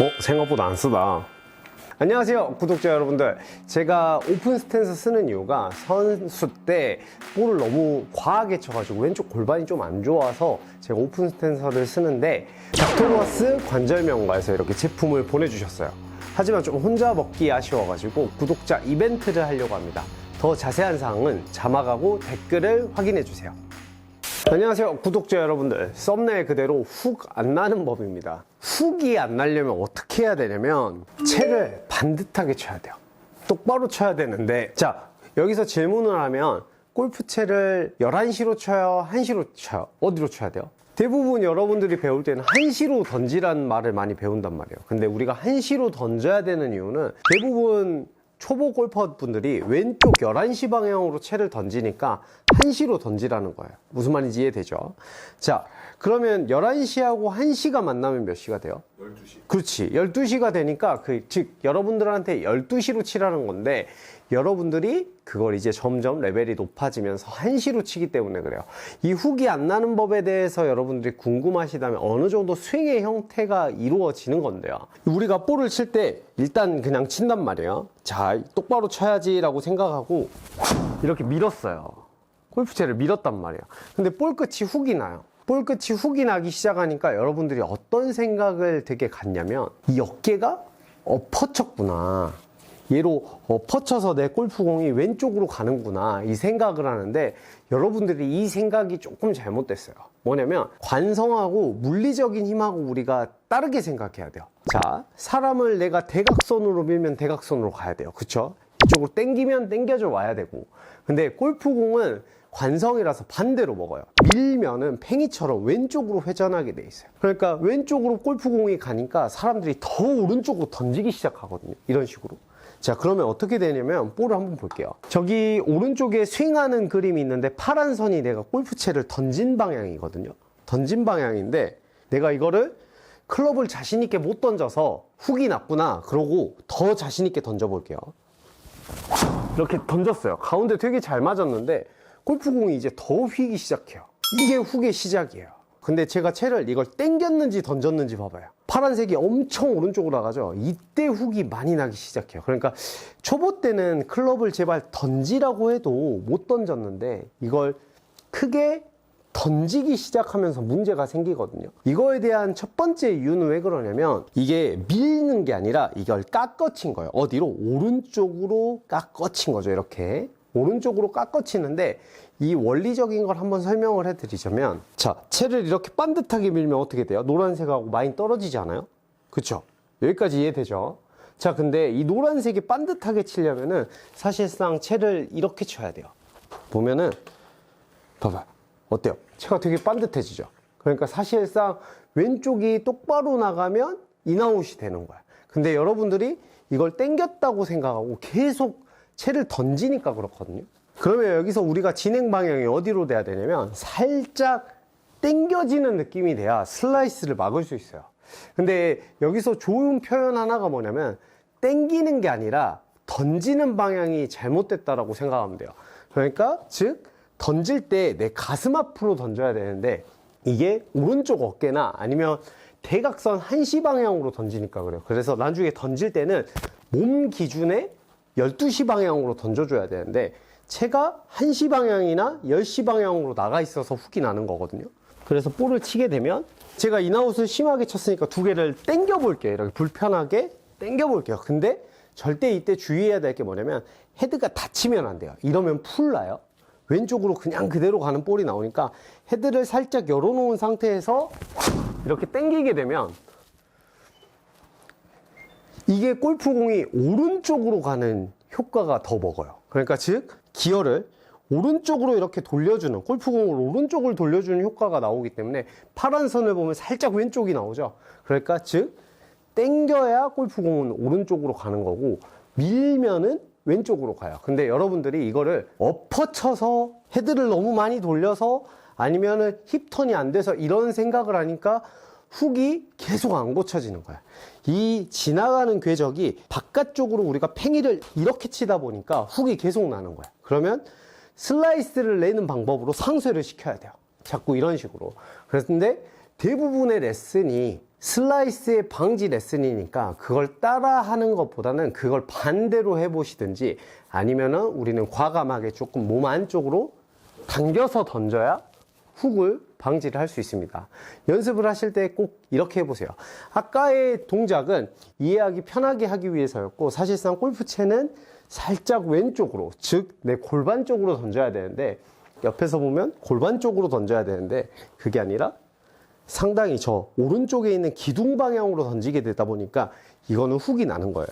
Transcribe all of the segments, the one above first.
어? 생각보다 안 쓰다. 안녕하세요, 구독자 여러분들. 제가 오픈 스탠스 쓰는 이유가 선수 때 볼을 너무 과하게 쳐가지고 왼쪽 골반이 좀 안 좋아서 제가 오픈 스탠서를 쓰는데 닥터로아스 관절명가에서 이렇게 제품을 보내주셨어요. 하지만 좀 혼자 먹기 아쉬워가지고 구독자 이벤트를 하려고 합니다. 더 자세한 사항은 자막하고 댓글을 확인해 주세요. 안녕하세요 구독자 여러분들. 썸네일 그대로 훅 안 나는 법입니다. 훅이 안 나려면 어떻게 해야 되냐면 채를 반듯하게 쳐야 돼요. 똑바로 쳐야 되는데 자 여기서 질문을 하면 골프채를 11시로 쳐요 1시로 쳐요? 어디로 쳐야 돼요? 대부분 여러분들이 배울 때는 1시로 던지라는 말을 많이 배운단 말이에요. 근데 우리가 1시로 던져야 되는 이유는 대부분 초보 골퍼 분들이 왼쪽 11시 방향으로 채를 던지니까 1시로 던지라는 거예요. 무슨 말인지 이해되죠? 자, 그러면 11시하고 1시가 만나면 몇 시가 돼요? 12시. 그렇지. 12시가 되니까 그, 즉, 여러분들한테 12시로 치라는 건데, 여러분들이 그걸 이제 점점 레벨이 높아지면서 1시로 치기 때문에 그래요. 이 훅이 안 나는 법에 대해서 여러분들이 궁금하시다면 어느 정도 스윙의 형태가 이루어지는 건데요. 우리가 볼을 칠 때 일단 그냥 친단 말이에요. 자, 똑바로 쳐야지라고 생각하고 이렇게 밀었어요. 골프채를 밀었단 말이에요. 근데 볼 끝이 훅이 나요. 볼 끝이 훅이 나기 시작하니까 여러분들이 어떤 생각을 되게 갖냐면 이 어깨가 엎어쳤구나. 얘로 엎어쳐서 내 골프공이 왼쪽으로 가는구나. 이 생각을 하는데 여러분들이 이 생각이 조금 잘못됐어요. 뭐냐면 관성하고 물리적인 힘하고 우리가 다르게 생각해야 돼요. 자, 사람을 내가 대각선으로 밀면 대각선으로 가야 돼요. 그쵸? 이쪽으로 당기면 당겨져 와야 되고. 근데 골프공은 관성이라서 반대로 먹어요. 밀면은 팽이처럼 왼쪽으로 회전하게 돼 있어요. 그러니까 왼쪽으로 골프공이 가니까 사람들이 더 오른쪽으로 던지기 시작하거든요. 이런 식으로. 자, 그러면 어떻게 되냐면 볼을 한번 볼게요. 저기 오른쪽에 스윙하는 그림이 있는데 파란 선이 내가 골프채를 던진 방향이거든요. 던진 방향인데 내가 이거를 클럽을 자신 있게 못 던져서 훅이 났구나. 그러고 더 자신 있게 던져 볼게요. 이렇게 던졌어요. 가운데 되게 잘 맞았는데 골프공이 이제 더 휘기 시작해요. 이게 훅의 시작이에요. 근데 제가 채를 이걸 땡겼는지 던졌는지 봐봐요. 파란색이 엄청 오른쪽으로 나가죠. 이때 훅이 많이 나기 시작해요. 그러니까 초보 때는 클럽을 제발 던지라고 해도 못 던졌는데 이걸 크게 던지기 시작하면서 문제가 생기거든요. 이거에 대한 첫 번째 이유는 왜 그러냐면 이게 밀는 게 아니라 이걸 깎아친 거예요. 어디로? 오른쪽으로 깎아친 거죠. 이렇게. 오른쪽으로 깎아치는데 이 원리적인 걸 한번 설명을 해드리자면 자 채를 이렇게 반듯하게 밀면 어떻게 돼요? 노란색하고 많이 떨어지지 않아요? 그쵸? 여기까지 이해되죠? 자 근데 이 노란색이 반듯하게 치려면은 사실상 채를 이렇게 쳐야 돼요 보면은 봐봐요 어때요? 채가 되게 반듯해지죠 그러니까 사실상 왼쪽이 똑바로 나가면 인아웃이 되는 거야 근데 여러분들이 이걸 땡겼다고 생각하고 계속 채를 던지니까 그렇거든요. 그러면 여기서 우리가 진행 방향이 어디로 돼야 되냐면 살짝 땡겨지는 느낌이 돼야 슬라이스를 막을 수 있어요. 근데 여기서 좋은 표현 하나가 뭐냐면 땡기는 게 아니라 던지는 방향이 잘못됐다라고 생각하면 돼요. 그러니까 즉 던질 때 내 가슴 앞으로 던져야 되는데 이게 오른쪽 어깨나 아니면 대각선 한시 방향으로 던지니까 그래요. 그래서 나중에 던질 때는 몸 기준에 12시 방향으로 던져줘야 되는데 채가 1시 방향이나 10시 방향으로 나가 있어서 훅이 나는 거거든요. 그래서 볼을 치게 되면 제가 인아웃을 심하게 쳤으니까 두 개를 당겨 볼게요. 이렇게 불편하게 당겨 볼게요. 근데 절대 이때 주의해야 될 게 뭐냐면 헤드가 닫히면 안 돼요. 이러면 풀 나요. 왼쪽으로 그냥 그대로 가는 볼이 나오니까 헤드를 살짝 열어놓은 상태에서 이렇게 당기게 되면 이게 골프공이 오른쪽으로 가는 효과가 더 먹어요. 그러니까 즉 기어를 오른쪽으로 이렇게 돌려주는 골프공을 오른쪽을 돌려주는 효과가 나오기 때문에 파란 선을 보면 살짝 왼쪽이 나오죠. 그러니까 즉 땡겨야 골프공은 오른쪽으로 가는 거고 밀면은 왼쪽으로 가요. 근데 여러분들이 이거를 엎어쳐서 헤드를 너무 많이 돌려서 아니면은 힙턴이 안 돼서 이런 생각을 하니까 훅이 계속 안 고쳐지는 거야. 이 지나가는 궤적이 바깥쪽으로 우리가 팽이를 이렇게 치다 보니까 훅이 계속 나는 거야. 그러면 슬라이스를 내는 방법으로 상쇄를 시켜야 돼요. 자꾸 이런 식으로. 그런데 대부분의 레슨이 슬라이스의 방지 레슨이니까 그걸 따라 하는 것보다는 그걸 반대로 해보시든지 아니면은 우리는 과감하게 조금 몸 안쪽으로 당겨서 던져야 훅을 방지를 할 수 있습니다. 연습을 하실 때 꼭 이렇게 해보세요. 아까의 동작은 이해하기 편하게 하기 위해서였고 사실상 골프채는 살짝 왼쪽으로 즉 내 골반 쪽으로 던져야 되는데 옆에서 보면 골반 쪽으로 던져야 되는데 그게 아니라 상당히 저 오른쪽에 있는 기둥 방향으로 던지게 되다 보니까 이거는 훅이 나는 거예요.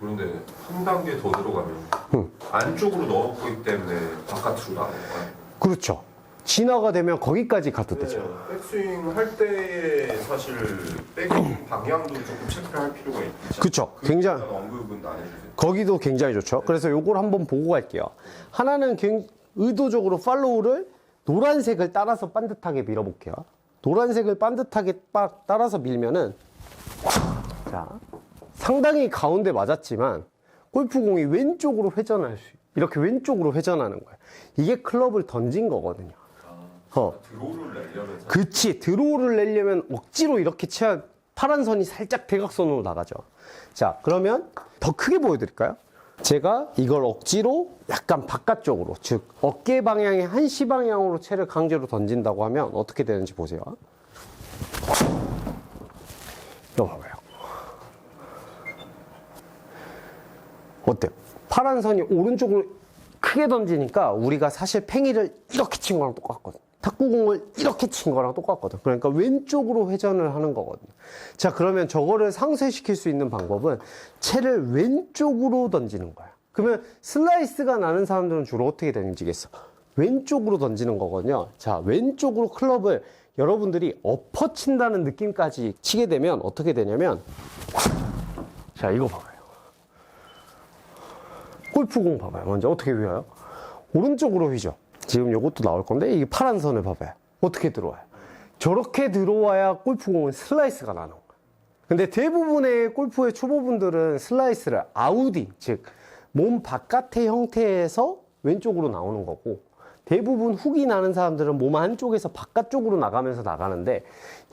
그런데 한 단계 더 들어가면 안쪽으로 넣었기 때문에 바깥으로 나가는 거야. 그렇죠. 진화가 되면 거기까지 가도 되죠. 네, 백스윙 할 때에 사실 백인 방향도 조금 체크를 할 필요가 있죠. 그쵸. 굉장히- 언급은 안 해주세요. 거기도 굉장히 좋죠. 그래서 요걸 한번 보고 갈게요. 하나는 굉- 의도적으로 팔로우를 노란색을 따라서 반듯하게 밀어볼게요. 노란색을 반듯하게 빡 따라서 밀면은 자 상당히 가운데 맞았지만 골프공이 왼쪽으로 회전할 수 이렇게 왼쪽으로 회전하는 거예요. 이게 클럽을 던진 거거든요. 어. 드로우를 내려면 그치 드로우를 내려면 억지로 이렇게 쳐야 파란 선이 살짝 대각선으로 나가죠. 자 그러면 더 크게 보여드릴까요? 제가 이걸 억지로 약간 바깥쪽으로 즉 어깨 방향의 한시 방향으로 채를 강제로 던진다고 하면 어떻게 되는지 보세요. 이거 봐봐요. 어때요 파란 선이 오른쪽으로 크게 던지니까 우리가 사실 팽이를 이렇게 친 거랑 똑같거든. 탁구공을 이렇게 친 거랑 똑같거든. 그러니까 왼쪽으로 회전을 하는 거거든요. 자, 그러면 저거를 상쇄시킬 수 있는 방법은 채를 왼쪽으로 던지는 거야. 그러면 슬라이스가 나는 사람들은 주로 어떻게 되는지겠어? 왼쪽으로 던지는 거거든요. 자, 왼쪽으로 클럽을 여러분들이 엎어 친다는 느낌까지 치게 되면 어떻게 되냐면 자, 이거 봐봐요. 골프공 봐봐요. 먼저 어떻게 휘어요? 오른쪽으로 휘죠. 지금 이것도 나올 건데 이게 파란 선을 봐봐요. 어떻게 들어와요? 저렇게 들어와야 골프공은 슬라이스가 나는. 근데 대부분의 골프의 초보분들은 슬라이스를 아우디, 즉, 몸 바깥의 형태에서 왼쪽으로 나오는 거고, 대부분 훅이 나는 사람들은 몸 안쪽에서 바깥쪽으로 나가면서 나가는데,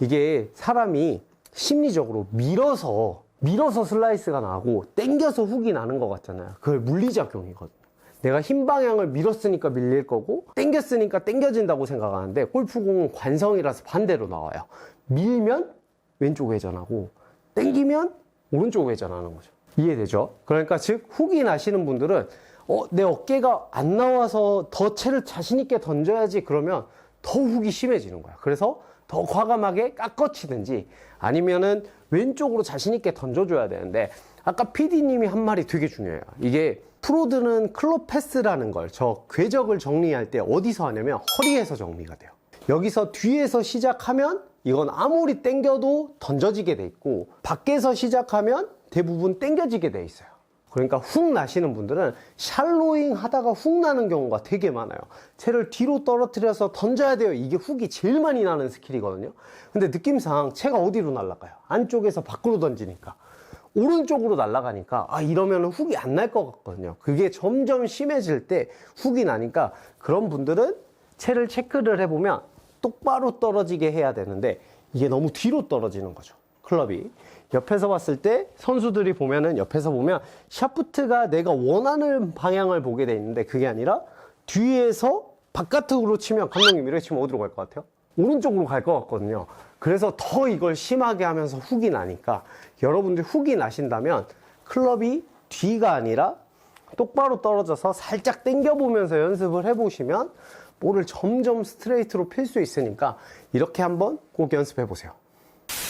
이게 사람이 심리적으로 밀어서, 밀어서 슬라이스가 나고, 땡겨서 훅이 나는 것 같잖아요. 그걸 물리작용이거든요. 내가 흰 방향을 밀었으니까 밀릴 거고 땡겼으니까 땡겨진다고 생각하는데 골프공은 관성이라서 반대로 나와요. 밀면 왼쪽 회전하고 땡기면 오른쪽 회전하는 거죠. 이해되죠? 그러니까 즉 훅이 나시는 분들은 어, 내 어깨가 안 나와서 더 채를 자신 있게 던져야지 그러면 더 훅이 심해지는 거야. 그래서 더 과감하게 깎아치든지 아니면은 왼쪽으로 자신 있게 던져줘야 되는데 아까 PD님이 한 말이 되게 중요해요. 이게 프로들은 클럽 패스라는 걸 저 궤적을 정리할 때 어디서 하냐면 허리에서 정리가 돼요. 여기서 뒤에서 시작하면 이건 아무리 땡겨도 던져지게 돼 있고 밖에서 시작하면 대부분 땡겨지게 돼 있어요. 그러니까 훅 나시는 분들은 샬로잉 하다가 훅 나는 경우가 되게 많아요. 채를 뒤로 떨어뜨려서 던져야 돼요. 이게 훅이 제일 많이 나는 스킬이거든요. 근데 느낌상 채가 어디로 날아가요? 안쪽에서 밖으로 던지니까. 오른쪽으로 날아가니까 아 이러면 훅이 안 날 것 같거든요. 그게 점점 심해질 때 훅이 나니까 그런 분들은 채를 체크를 해보면 똑바로 떨어지게 해야 되는데 이게 너무 뒤로 떨어지는 거죠. 클럽이 옆에서 봤을 때 선수들이 보면은 옆에서 보면 샤프트가 내가 원하는 방향을 보게 돼 있는데 그게 아니라 뒤에서 바깥으로 치면 감독님 이렇게 치면 어디로 갈 것 같아요? 오른쪽으로 갈 것 같거든요. 그래서 더 이걸 심하게 하면서 훅이 나니까 여러분들이 훅이 나신다면 클럽이 뒤가 아니라 똑바로 떨어져서 살짝 당겨보면서 연습을 해보시면 볼을 점점 스트레이트로 필 수 있으니까 이렇게 한번 꼭 연습해 보세요.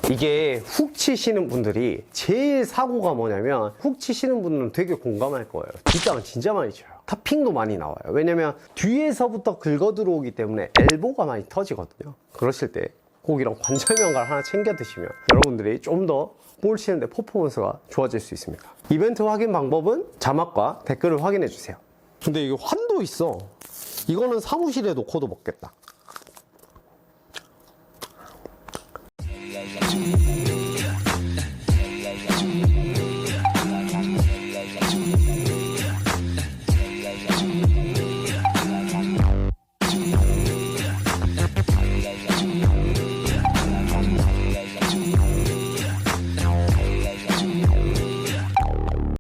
이게 훅 치시는 분들이 제일 사고가 뭐냐면 훅 치시는 분들은 되게 공감할 거예요. 뒷땅은 진짜 많이 쳐요. 타핑도 많이 나와요. 왜냐면 뒤에서부터 긁어 들어오기 때문에 엘보가 많이 터지거든요. 그러실 때 꼭 이런 관절면갈 하나 챙겨 드시면 여러분들이 좀 더 볼 치는데 퍼포먼스가 좋아질 수 있습니다. 이벤트 확인 방법은 자막과 댓글을 확인해 주세요. 근데 이게 환도 있어. 이거는 사무실에 놓고도 먹겠다.